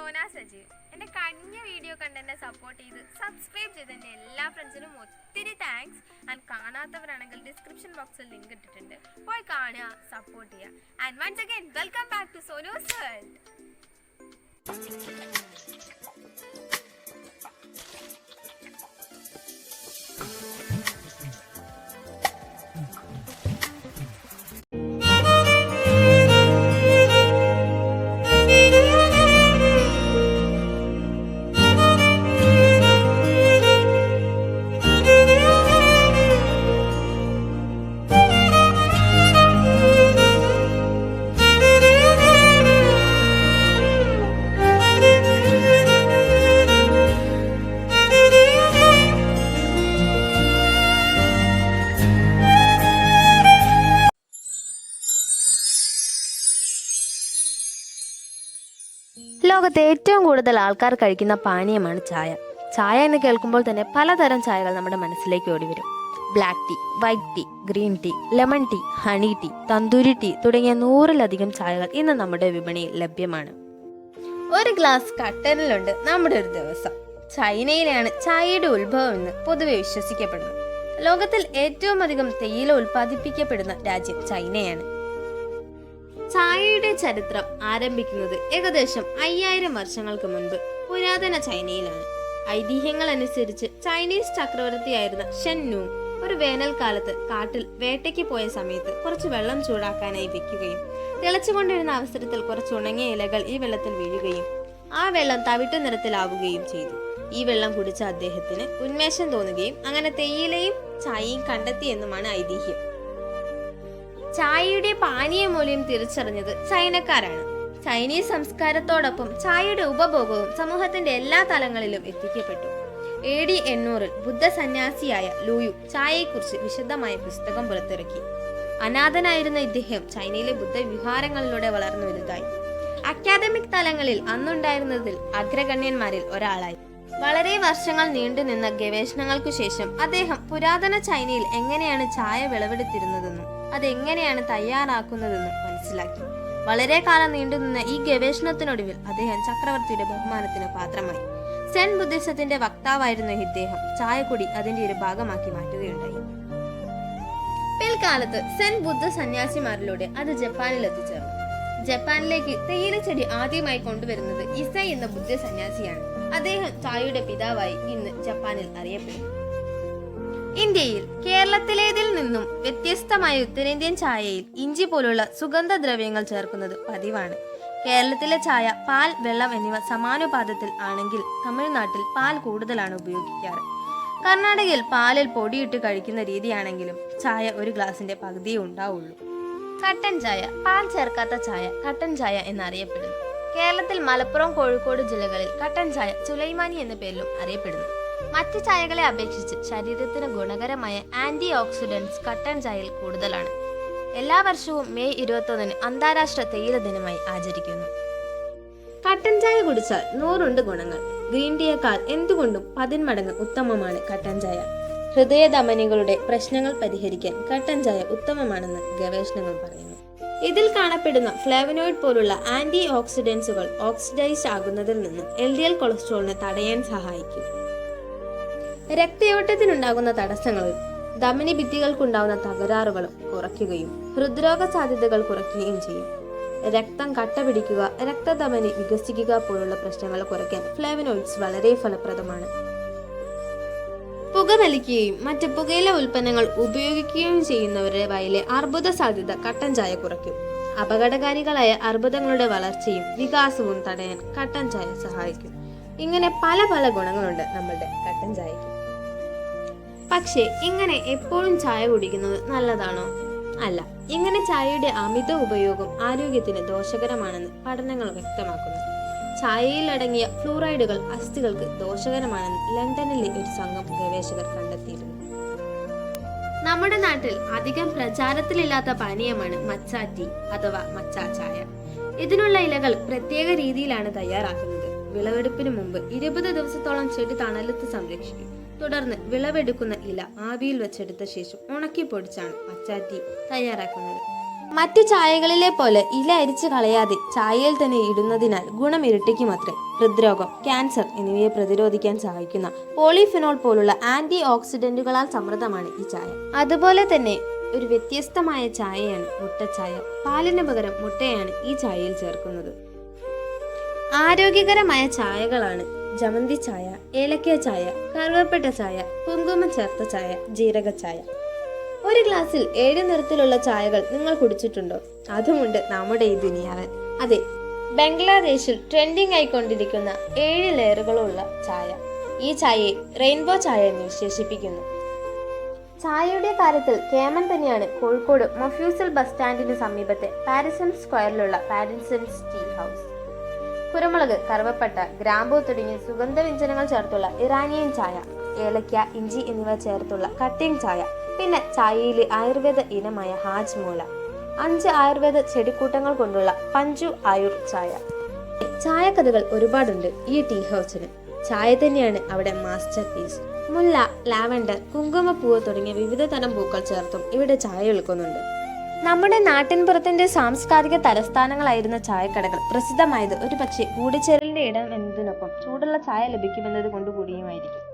സോന സജീവ് എന്റെ കഴിഞ്ഞ വീഡിയോ കണ്ട് എന്നെ സപ്പോർട്ട് ചെയ്ത് സബ്സ്ക്രൈബ് ചെയ്ത് എന്റെ എല്ലാ ഫ്രണ്ട്സിനും ഒത്തിരി താങ്ക്സ് ആൻഡ് കാണാത്തവരാണെങ്കിൽ ഡിസ്ക്രിപ്ഷൻ ബോക്സിൽ ലിങ്ക് ഇട്ടിട്ടുണ്ട്. പോയി കാണുക സപ്പോർട്ട് ചെയ്യുക. And once again welcome back to Sonos world ലോകത്തെ ഏറ്റവും കൂടുതൽ ആൾക്കാർ കഴിക്കുന്ന പാനീയമാണ് ചായ. ചായ എന്ന് കേൾക്കുമ്പോൾ തന്നെ പലതരം ചായകൾ നമ്മുടെ മനസ്സിലേക്ക് ഓടി വരും. Black tea white tea green tea lemon tea honey tea tandoori tea തുടങ്ങിയ നൂറിലധികം ചായകൾ ഇന്ന് നമ്മുടെ വിപണിയിൽ ലഭ്യമാണ്. ഒരു ഗ്ലാസ് കട്ടനിലുണ്ട് നമ്മുടെ ഒരു ദിവസം. ചൈനയിലാണ് ചായയുടെ ഉത്ഭവം എന്ന് പൊതുവെ വിശ്വസിക്കപ്പെടുന്നു ലോകത്തിൽ ഏറ്റവും അധികം തേയില ഉൽപ്പാദിപ്പിക്കപ്പെടുന്ന രാജ്യം ചൈനയാണ്. ചായയുടെ ചരിത്രം ആരംഭിക്കുന്നത് ഏകദേശം അയ്യായിരം വർഷങ്ങൾക്ക് മുൻപ്. പുരാതന ചൈനയിലാണ്. ഐതിഹ്യങ്ങൾ അനുസരിച്ച് ചൈനീസ് ചക്രവർത്തിയായിരുന്ന ഷെൻ നൂങ് ഒരു വേനൽക്കാലത്ത് കാട്ടിൽ വേട്ടയ്ക്ക് പോയ സമയത്ത് കുറച്ച് വെള്ളം ചൂടാക്കാനായി വെക്കുകയും തിളച്ചുകൊണ്ടിരുന്ന അവസരത്തിൽ കുറച്ച് ഉണങ്ങിയ ഇലകൾ ഈ വെള്ളത്തിൽ വീഴുകയും ആ വെള്ളം തവിട്ട് നിറത്തിലാവുകയും ചെയ്തു. ഈ വെള്ളം കുടിച്ച അദ്ദേഹത്തിന് ഉന്മേഷം തോന്നുകയും അങ്ങനെ തേയിലയും ചായയും കണ്ടെത്തിയെന്നുമാണ് ഐതിഹ്യം. ചായയുടെ പാനീയ മൂല്യം തിരിച്ചറിഞ്ഞത് ചൈനക്കാരാണ്. ചൈനീസ് സംസ്കാരത്തോടൊപ്പം ചായയുടെ ഉപഭോഗവും സമൂഹത്തിന്റെ എല്ലാ തലങ്ങളിലും എത്തിക്കപ്പെട്ടു. എ ഡി എണ്ണൂറിൽ ബുദ്ധ സന്യാസിയായ ലൂയു ചായയെക്കുറിച്ച് വിശദമായ പുസ്തകം പുറത്തിറക്കി. അനാഥനായിരുന്ന ഇദ്ദേഹം ചൈനയിലെ ബുദ്ധ വിഹാരങ്ങളിലൂടെ വളർന്നു വലുതായി. അക്കാദമിക് തലങ്ങളിൽ അന്നുണ്ടായിരുന്നതിൽ അഗ്രഗണ്യന്മാരിൽ ഒരാളായി. വളരെ വർഷങ്ങൾ നീണ്ടുനിന്ന ഗവേഷണങ്ങൾക്കു ശേഷം അദ്ദേഹം പുരാതന ചൈനയിൽ എങ്ങനെയാണ് ചായ വിളവെടുത്തിരുന്നതെന്നും അതെങ്ങനെയാണ് തയ്യാറാക്കുന്നതെന്ന് മനസ്സിലാക്കി. വളരെ കാലം നീണ്ടുനിന്ന ഈ ഗവേഷണത്തിനൊടുവിൽ അദ്ദേഹം ചക്രവർത്തിയുടെ ബഹുമാനത്തിന് പാത്രമായി. സെൻ ബുദ്ധിസത്തിന്റെ വക്താവായിരുന്ന ഇദ്ദേഹം ചായക്കുടി അതിന്റെ ഒരു ഭാഗമാക്കി മാറ്റുകയുണ്ടായി. പിൽക്കാലത്ത് സെൻ ബുദ്ധ സന്യാസിമാരിലൂടെ അത് ജപ്പാനിൽ എത്തിച്ചേർന്നു. ജപ്പാനിലേക്ക് തേയില ചെടി ആദ്യമായി കൊണ്ടുവരുന്നത് ഇസൈ എന്ന ബുദ്ധ സന്യാസിയാണ്. അദ്ദേഹം ചായയുടെ പിതാവായി ഇന്ന് ജപ്പാനിൽ അറിയപ്പെടുന്നു. ഇന്ത്യയിൽ കേരളത്തിലേതിൽ നിന്നും വ്യത്യസ്തമായ ഉത്തരേന്ത്യൻ ചായയിൽ ഇഞ്ചി പോലുള്ള സുഗന്ധദ്രവ്യങ്ങൾ ചേർക്കുന്നത് പതിവാണ്. കേരളത്തിലെ ചായ പാൽ വെള്ളം എന്നിവ സമാനുപാതത്തിൽ ആണെങ്കിൽ തമിഴ്നാട്ടിൽ പാൽ കൂടുതലാണ് ഉപയോഗിക്കാറ്. കർണാടകയിൽ പാലിൽ പൊടിയിട്ട് കഴിക്കുന്ന രീതിയാണെങ്കിലും ചായ ഒരു ഗ്ലാസിന്റെ പകുതിയേ ഉണ്ടാവുള്ളൂ. കട്ടൻ ചായ പാൽ ചേർക്കാത്ത ചായ കട്ടൻ ചായ എന്നറിയപ്പെടുന്നു. കേരളത്തിൽ മലപ്പുറം കോഴിക്കോട് ജില്ലകളിൽ കട്ടൻ ചായ സുലൈമാനി എന്ന പേരിലും അറിയപ്പെടുന്നു. മറ്റ് ചായകളെ അപേക്ഷിച്ച് ശരീരത്തിന് ഗുണകരമായ ആന്റി ഓക്സിഡൻസ് കട്ടൻ ചായയിൽ കൂടുതലാണ്. എല്ലാ വർഷവും മെയ് ഇരുപത്തൊന്നിന് അന്താരാഷ്ട്ര തേയില ദിനമായി ആചരിക്കുന്നു. കട്ടൻ ചായ കുടിച്ചാൽ നൂറുണ്ട് ഗുണങ്ങൾ. ഗ്രീൻ ടീയേക്കാൾ എന്തുകൊണ്ടും പതിന്മടങ്ങ് ഉത്തമമാണ് കട്ടൻ ചായ. ഹൃദയധമനികളുടെ പ്രശ്നങ്ങൾ പരിഹരിക്കാൻ കട്ടൻ ചായ ഉത്തമമാണെന്ന് ഗവേഷണങ്ങൾ പറയുന്നു. ഇതിൽ കാണപ്പെടുന്ന ഫ്ലേവനോയിഡ് പോലുള്ള ആന്റി ഓക്സിഡൻസുകൾ ഓക്സിഡൈസ് ആകുന്നതിൽ നിന്ന് എൽ ഡി എൽ കൊളസ്ട്രോളിനെ തടയാൻ സഹായിക്കും. രക്തയോട്ടത്തിനുണ്ടാകുന്ന തടസ്സങ്ങളും ധമനി ഭിത്തികൾക്കുണ്ടാകുന്ന തകരാറുകളും കുറയ്ക്കുകയും ഹൃദ്രോഗ സാധ്യതകൾ കുറയ്ക്കുകയും ചെയ്യും. രക്തം കട്ട പിടിക്കുക രക്തധമനി വികസിക്കുക പോലുള്ള പ്രശ്നങ്ങൾ കുറയ്ക്കാൻ ഫ്ലേവനോയിഡ്സ് വളരെ ഫലപ്രദമാണ്. പുക നൽകുകയും മറ്റ് പുകയില ഉൽപ്പന്നങ്ങൾ ഉപയോഗിക്കുകയും ചെയ്യുന്നവരുടെ വയലെ അർബുദ സാധ്യത കട്ടൻ ചായ കുറയ്ക്കും. അപകടകാരികളായ അർബുദങ്ങളുടെ വളർച്ചയും വികാസവും തടയാൻ കട്ടൻ ചായ സഹായിക്കും. ഇങ്ങനെ പല പല ഗുണങ്ങളുണ്ട് നമ്മളുടെ കട്ടൻ ചായക്ക് പക്ഷേ ഇങ്ങനെ എപ്പോഴും ചായ കുടിക്കുന്നത് നല്ലതാണോ? അല്ല ഇങ്ങനെ ചായയുടെ അമിത ഉപയോഗം ആരോഗ്യത്തിന് ദോഷകരമാണെന്ന് പഠനങ്ങൾ വ്യക്തമാക്കുന്നു. ചായയിൽ അടങ്ങിയ ഫ്ലൂറൈഡുകൾ അസ്ഥികൾക്ക് ദോഷകരമാണെന്ന് ലണ്ടനിലെ ഒരു സംഘം ഗവേഷകർ കണ്ടെത്തിയിരുന്നു. നമ്മുടെ നാട്ടിൽ അധികം പ്രചാരത്തിലില്ലാത്ത പാനീയമാണ് മച്ചാ ടീ അഥവാ മച്ചാ ചായ. ഇതിനുള്ള ഇലകൾ പ്രത്യേക രീതിയിലാണ് തയ്യാറാക്കുന്നത്. വിളവെടുപ്പിന് മുമ്പ് ഇരുപത് ദിവസത്തോളം ചെടി തണലത്ത് സംരക്ഷിക്കും. തുടർന്ന് വിളവെടുക്കുന്ന ഇല ആവിയിൽ വെച്ചെടുത്ത ശേഷം ഉണക്കി പൊടിച്ചാണ് അച്ചാറ്റി തയ്യാറാക്കുന്നത്. മറ്റു ചായകളിലെ പോലെ ഇല അരിച്ചു കളയാതെ ചായയിൽ തന്നെ ഇടുന്നതിനാൽ ഗുണം ഇരട്ടിക്കുമത്രേ ഹൃദ്രോഗം ക്യാൻസർ എന്നിവയെ പ്രതിരോധിക്കാൻ സഹായിക്കുന്ന പോളിഫിനോൾ പോലുള്ള ആന്റി ഓക്സിഡന്റുകളാൽ സമൃദ്ധമാണ് ഈ ചായ. അതുപോലെ തന്നെ ഒരു വ്യത്യസ്തമായ ചായയാണ് മുട്ടച്ചായ. പാലിന് പകരം മുട്ടയാണ് ഈ ചായയിൽ ചേർക്കുന്നത്. ആരോഗ്യകരമായ ചായകളാണ് ജമന്തി ചായ ഏലക്ക ചായ കറുവപ്പട്ട ചായ കുങ്കുമ ചേർത്ത ചായ ജീരക ചായ. ഒരു ഗ്ലാസ്സിൽ ഏഴ് നിറത്തിലുള്ള ചായകൾ നിങ്ങൾ കുടിച്ചിട്ടുണ്ടോ? അതുമുണ്ട് നമ്മുടെ ഈ ദുനിയാവൻ. അതെ ബംഗ്ലാദേശിൽ ട്രെൻഡിംഗ് ആയിക്കൊണ്ടിരിക്കുന്ന ഏഴ് ലെയറുകളുള്ള ചായ. ഈ ചായയെ റെയിൻബോ ചായ എന്ന് വിശേഷിപ്പിക്കുന്നു. ചായയുടെ കാര്യത്തിൽ കേമൻ തന്നെയാണ് കോഴിക്കോട് മൊഫ്യൂസൽ ബസ് സ്റ്റാൻഡിന് സമീപത്തെ പാരിസൺ സ്ക്വയറിലുള്ള പാരിസൺസ് ടീ ഹൗസ്. കുരുമുളക് കറുവപ്പട്ട ഗ്രാമ്പൂ തുടങ്ങിയ സുഗന്ധവ്യഞ്ജനങ്ങൾ ചേർത്തുള്ള ഇറാനിയൻ ചായ ഏലക്ക ഇഞ്ചി എന്നിവ ചേർത്തുള്ള കട്ടിംഗ് ചായ പിന്നെ ചായയിലെ ആയുർവേദ ഇനമായ ഹാജ്മൂല അഞ്ച് ആയുർവേദ ചെടിക്കൂട്ടങ്ങൾ കൊണ്ടുള്ള പഞ്ചു ആയുർ ചായ. ചായക്കഥകൾ ഒരുപാടുണ്ട് ഈ ടീ ഹൗസിന്. ചായ തന്നെയാണ് അവിടെ മാസ്റ്റർ പീസ്. മുല്ല ലാവൻഡർ കുങ്കുമപ്പൂവ് തുടങ്ങിയ വിവിധ തരം പൂക്കൾ ചേർത്തും ഇവിടെ ചായ വിൽക്കുന്നുണ്ട്. നമ്മുടെ നാട്ടിൻപുറത്തിന്റെ സാംസ്കാരിക തലസ്ഥാനങ്ങളായിരുന്ന ചായക്കടകൾ പ്രസിദ്ധമായത് ഒരു പക്ഷേ കൂടിച്ചേരലിന്റെ ഇടം എന്നതിനൊപ്പം ചൂടുള്ള ചായ ലഭിക്കുമെന്നത് കൊണ്ട് കൂടിയുമായിരിക്കും